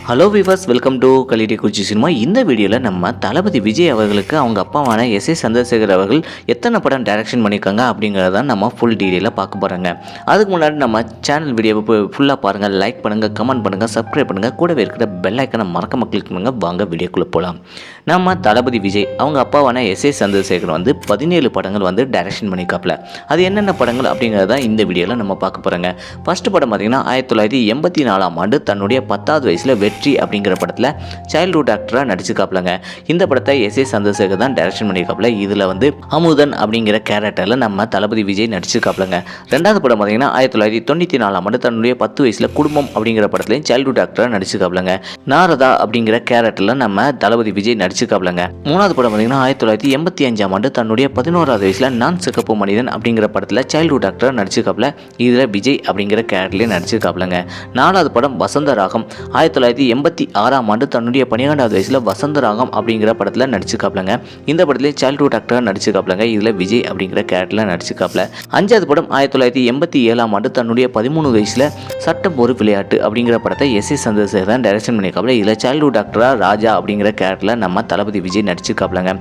Hello viewers welcome to கலிடி குச்சி cinema இந்த வீடியோவில் நம்ம தளபதி விஜய் அவர்களுக்கு அவங்க அப்பாவான எஸ் ஏ சந்திரசேகர் அவர்கள் எத்தனை படம் டைரக்ஷன் பண்ணியிருக்காங்க அப்படிங்கிறத நம்ம ஃபுல் டீட்டெயிலாக பார்க்க போகிறாங்க அதுக்கு முன்னாடி நம்ம சேனல் வீடியோவை ஃபுல்லாக பாருங்கள் லைக் பண்ணுங்கள் கமெண்ட் பண்ணுங்கள் சப்ஸ்கிரைப் பண்ணுங்கள் கூடவே இருக்கிற பெல் ஐக்கனை மக்களுக்கு கிளிக் பண்ணுங்கள் வாங்க வீடியோக்குள்ளே போகலாம் நம்ம தளபதி விஜய் அவங்க அப்பாவான எஸ் ஏ சந்திரசேகர் வந்து பதினேழு படங்கள் வந்து டைரக்ஷன் பண்ணியிருக்காப்புல அது என்னென்ன படங்கள் அப்படிங்கிறத இந்த வீடியோவில் நம்ம பார்க்க போகிறோங்க ஃபஸ்ட்டு படம் பார்த்திங்கன்னா ஆயிரத்தி தொள்ளாயிரத்தி எண்பத்தி நாலாம் ஆண்டு தன்னுடைய பத்தாவது வயசில் வெற்றி அப்படிங்கிற படத்தில் சைல்ட்ஹுட் ஆக்டராக நடிச்சுக்காப்லங்க இந்த படத்தை எஸ் ஏ சந்திரசேகர் தான் டைரக்ஷன் பண்ணியிருக்காப்ல இதில் வந்து அமுதன் அப்படிங்கிற கேரக்டரில் நம்ம தளபதி விஜய் நடிச்சிருக்காப்லங்க ரெண்டாவது படம் பார்த்தீங்கன்னா ஆயிரத்தி தொள்ளாயிரத்தி தொண்ணூற்றி நாலாம் ஆண்டு தன்னுடைய பத்து வயசில் குடும்பம் அப்படிங்கிற படத்துலையும் சைல்ட்ஹுட் ஆக்டராக நடிச்சிருக்காப்லங்க நாரதா அப்படிங்கிற கேரக்டரில் நம்ம தளபதி விஜய் நடிச்சிருக்காப்லங்க மூணாவது படம் பார்த்தீங்கன்னா ஆயிரத்தி தொள்ளாயிரத்தி எண்பத்தி அஞ்சாம் ஆண்டு தன்னுடைய பதினோராவது வயசில் நான் சிகப்பு மனிதன் அப்படிங்கிற படத்தில் சைல்ட்ஹுட் ஆக்டராக நடிச்சிருக்காப்ல இதில் விஜய் அப்படிங்கிற கேரக்டர்லேயே நடிச்சிருக்காப்லங்க நாலாவது படம் வசந்த ராகம். ஆயிரத்தி தொள்ளாயிரத்தி எண்பத்தி ஆறாம் ஆண்டு தன்னுடைய பன்னிரெண்டாவது வயசில் வசந்த ராகம் அப்படிங்கிற படத்தில் நடிச்சிருக்காப்லங்க இந்த படத்துல சைல்ட்ஹுட் ஆக்டராக நடிச்சிருக்காப்லங்க இதில் விஜய் அப்படிங்கிற கேரக்டரில் நடிச்சிருக்காப்ல அஞ்சாவது படம் ஆயிரத்தி தொள்ளாயிரத்தி எண்பத்தி ஏழாம் ஆண்டு தன்னுடைய பதிமூணு வயசில் சட்டம் ஒரு விளையாட்டு அப்படிங்கிற படத்தை எஸ் எஸ் சந்திரசேகர் தான் டைரக்ஷன் பண்ணியிருக்காப்ல. இதில் சைல்ட்ஹுட் ஆக்டராக ராஜா அப்படிங்கிற கேரக்டரில் நம்ம தளபதி விஜய் நடிச்சிருக்காப்லங்க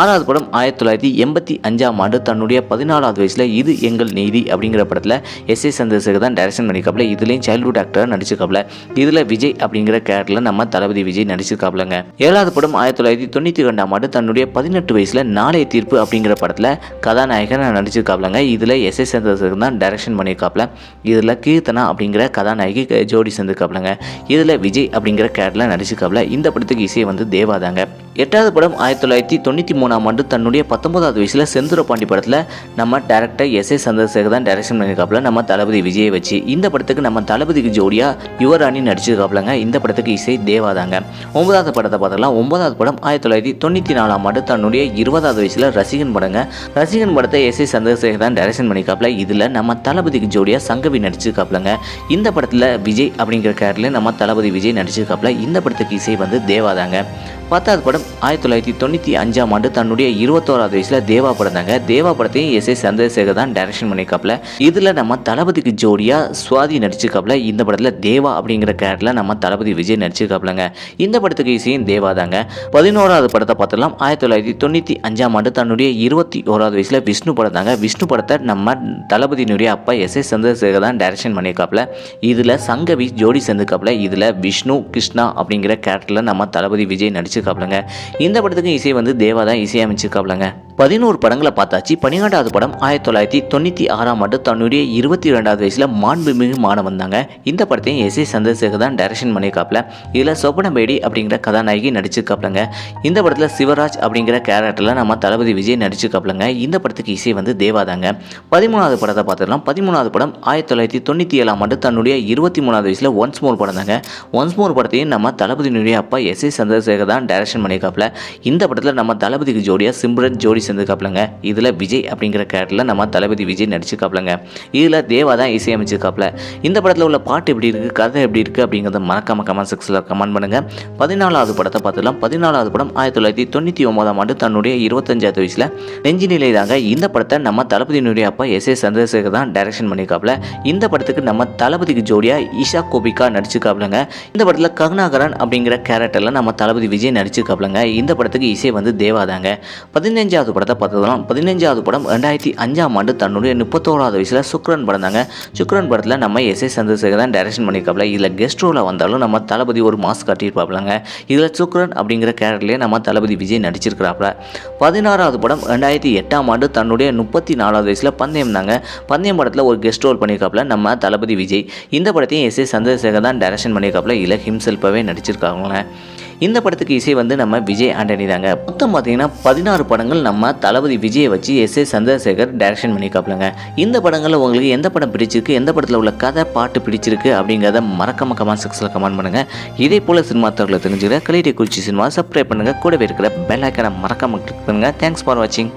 ஆறாவது படம் ஆயிரத்தி தொள்ளாயிரத்தி எண்பத்தி அஞ்சாம் ஆண்டு தன்னுடைய பதினாலாவது வயசில் இது எங்கள் நீதி அப்படிங்கிற படத்தில் எஸ் எஸ் சந்திரசேகர் தான் டைரக்ஷன் பண்ணியிருக்காப்ல. இதுலேயும் சைல்ட்ஹுட் ஆக்டராக நடிச்சிருக்காப்ல இதில் விஜய் அப்படிங்கிற கேரக்டரில் நம்ம தளபதி விஜய் நடிச்சிருக்காப்லங்க. ஏழாவது படம் ஆயிரத்தி தொள்ளாயிரத்தி தொண்ணூற்றி ரெண்டாம் ஆண்டு தன்னுடைய பதினெட்டு வயசில் நாளைய தீர்ப்பு அப்படிங்கிற படத்தில் கதாநாயகன் நடிச்சிருக்காப்லங்க. இதில் எஸ் எஸ் சந்திரசேகர் தான் டைரக்ஷன் பண்ணியிருக்காப்ல இதில் கீர்த்தனா அப்படிங்கிற கதாநாயகி க- ஜோடி சேர்ந்திருக்காப்லங்க. இதில் விஜய் அப்படிங்கிற கேரக்டரில் நடிச்சிருக்காப்ல. இந்த படத்துக்கு இசை வந்து தேவாதாங்க எட்டாவது படம் ஆயிரத்தி தொள்ளாயிரத்தி தொண்ணூற்றி மூணாம் ஆண்டு தன்னுடைய பத்தொன்பதாவது வயசில் செந்துரபாண்டி படத்தில் நம்ம டேரக்டர் எஸ் ஏ சந்திரசேகர் தான் டைரக்ஷன் பண்ணியிருக்காப்புல நம்ம தளபதி விஜயை வச்சு. இந்த படத்துக்கு நம்ம தளபதிக்கு ஜோடியாக யுவராணி நடிச்சிருக்காப்புலங்க. இந்த படத்துக்கு இசை தேவாதாங்க. ஒன்பதாவது படத்தை பார்த்தலாம் ஒன்பதாவது படம் ஆயிரத்தி தொள்ளாயிரத்தி தொண்ணூற்றி நாலாம் ஆண்டு தன்னுடைய இருபதாவது வயசில் ரசிகன் படங்க. ரசிகன் படத்தை எஸ் ஏ சந்திரசேகர் தான் டைரக்ஷன் பண்ணியிருக்காப்புல இதில் நம்ம தளபதிக்கு ஜோடியாக சங்கவி நடிச்சிருக்காப்புலங்க. இந்த படத்தில் விஜய் அப்படிங்கிற கேரக்டரில் நம்ம தளபதி விஜய் நடிச்சிருக்காப்புல. இந்த படத்துக்கு இசை வந்து தேவாதாங்க. பத்தாவது படம் ஆயிரத்தி தொள்ளாயிரத்தி தொண்ணூற்றி அஞ்சாம் ஆண்டு தன்னுடைய இருபத்தோராவது வயசில் தேவா படம் தாங்க. தேவா படத்தையும் எஸ் ஏ சந்திரசேகர் தான் டைரக்ஷன் பண்ணியிருக்காப்புல. இதில் நம்ம தளபதிக்கு ஜோடியாக சுவாதி நடிச்சிருக்காப்புல. இந்த படத்தில் தேவா அப்படிங்கிற கேரக்டரில் நம்ம தளபதி விஜய் நடிச்சிருக்காப்புலங்க. இந்த படத்துக்கு இசையும் தேவா தாங்க. பதினோராவது படத்தை பார்த்தலாம் ஆயிரத்தி தொள்ளாயிரத்தி தொண்ணூற்றி அஞ்சாம் ஆண்டு தன்னுடைய இருபத்தி ஓராவது வயசில் விஷ்ணு படம் தாங்க. விஷ்ணு படத்தை நம்ம தளபதியினுடைய அப்பா எஸ் ஏ சந்திரசேகர் தான் டைரக்ஷன் பண்ணியிருக்காப்புல. இதில் சங்கவி ஜோடி சேர்ந்துக்காப்புல இதில் விஷ்ணு கிருஷ்ணா அப்படிங்கிற கேரக்டரில் நம்ம தளபதி விஜய் அமைச்சிருக்காப்லங்க. இந்த படத்துக்கு இசை வந்து தேவா தான் இசையமைச்சிருக்காப்லங்க. பதினோரு படங்களை பார்த்தாச்சு. பன்னிரெண்டாவது படம் ஆயிரத்தி தொள்ளாயிரத்தி தொண்ணூற்றி ஆறாம் ஆண்டு தன்னுடைய இருபத்தி ரெண்டாவது வயசில் மாண்புமிகு மாணவன் தாங்க இந்த படத்தையும் எஸ் ஏ சந்திரசேகர் தான் டைரக்ஷன் பண்ணியிருக்காப்ல இதில் சொப்பனபேடி அப்படிங்கிற கதாநாயகி நடிச்சிருக்காப்லங்க இந்த படத்தில் சிவராஜ் அப்படிங்கிற கேரக்டரில் நம்ம தளபதி விஜய் நடிச்சிருக்காப்லங்க இந்த படத்துக்கு இசை வந்து தேவா தாங்க. பதிமூணாவது படத்தை பார்த்துக்கலாம் பதிமூணாவது படம் ஆயிரத்தி தொள்ளாயிரத்தி தொண்ணூற்றி ஏழாம் ஆண்டு தன்னுடைய இருபத்தி மூணாவது வயசில் ஒன்ஸ் மோர் படம் தாங்க. ஒன்ஸ் மோர் படத்தையும் நம்ம தளபதியினுடைய அப்பா எஸ் ஏ சந்திரசேகர் தான் டைரக்ஷன் பண்ணியிருக்காப்ல இந்த படத்தில் நம்ம தளபதிக்கு ஜோடியாக சிம்ரன் ஜோடி சேர்ந்துருக்காப்லங்க. இதில் விஜய் அப்படிங்கிற கேரக்டரில் நம்ம தளபதி விஜய் நடிச்சிருக்காப்லங்க. இதில் தேவா தான் இசையமைச்சிருக்காப்ல. இந்த படத்தில் உள்ள பாட்டு எப்படி இருக்குது கதை எப்படி இருக்குது அப்படிங்கிறத மறக்காம கமெண்ட் செக்ஷனில் கமெண்ட் பண்ணுங்கள் பதினாலாவது படத்தை பார்த்துலாம் பதினாலாவது படம் ஆயிரத்தி தொள்ளாயிரத்தி தொண்ணூற்றி ஒன்பதாம் ஆண்டு தன்னுடைய இருபத்தஞ்சாவது வயசில். நெஞ்சு நிலையிலாக இந்த படத்தை நம்ம தளபதியினுடைய அப்பா எஸ் ஏ சந்திரசேகர் தான் டைரக்ஷன் பண்ணியிருக்காப்ல இந்த படத்துக்கு நம்ம தளபதிக்கு ஜோடியாக ஈஷா கோபிகா நடிச்சிருக்காப்லங்க. இந்த படத்தில் கருணாகரன் அப்படிங்கிற கேரக்டரில் நம்ம தளபதி விஜய் நடிச்சிருக்காப்லங்க. இந்த படத்துக்கு இசை வந்து தேவாதாங்க பதினஞ்சாவது படத்தை பார்த்ததுலாம் பதினஞ்சாவது படம் ரெண்டாயிரத்தி அஞ்சாம் ஆண்டு தன்னுடைய முப்பத்தோராவது வயசில் சுக்ரன் படம் தாங்க. சுக்ரன் படத்தில் நம்ம எஸ் ஏ சந்திரசேகர் தான் டைரக்ஷன் பண்ணியிருக்காப்புல. இதில் கெஸ்ட் ரோல வந்தாலும் நம்ம தளபதி ஒரு மாஸ்க் காட்டியிருப்பாப்புலங்க. இதில் சுக்ரன் அப்படிங்கிற கேரக்டர்லேயே நம்ம தளபதி விஜய் நடிச்சிருக்கிறாப்புல. பதினாறாவது படம் ரெண்டாயிரத்தி எட்டாம் ஆண்டு தன்னுடைய முப்பத்தி நாலாவது வயசில் பந்தயம் தாங்க. பந்தயம் படத்தில் ஒரு கெஸ்ட் ரோல் பண்ணியிருக்காப்புல நம்ம தளபதி விஜய். இந்த படத்தையும் எஸ் ஏ சந்திரசேகர் தான் டைரக்ஷன் பண்ணியிருக்காப்புல. இதில் ஹிம்செல்ஃபாகவே நடிச்சிருக்காங்களேன் இந்த படத்துக்கு இசை வந்து நம்ம விஜய் ஆண்டனி தாங்க. மொத்தம் பார்த்தீங்கன்னா பதினாறு படங்கள் நம்ம தளபதி விஜயை வச்சு எஸ் ஏ சந்திரசேகர் டைரக்ஷன் பண்ணியிருக்காப்லங்க இந்த படங்களில் உங்களுக்கு எந்த படம் பிடிச்சிருக்கு எந்த படத்தில் உள்ள கதை பாட்டு பிடிச்சிருக்கு அப்படிங்கிறத மறக்காம கமெண்ட் செக்ஷனில் கமெண்ட் பண்ணுங்கள் இதே போல் சினிமா தகவலை தெரிஞ்சுக்கிற கலிடி குறிச்சி சினிமா சப்ஸ்கிரைப் பண்ணுங்கள் கூடவே இருக்கிற பெல் ஐக்கனை மறக்காம கிளிக் பண்ணுங்கள் தேங்க்ஸ் ஃபார் வாட்சிங்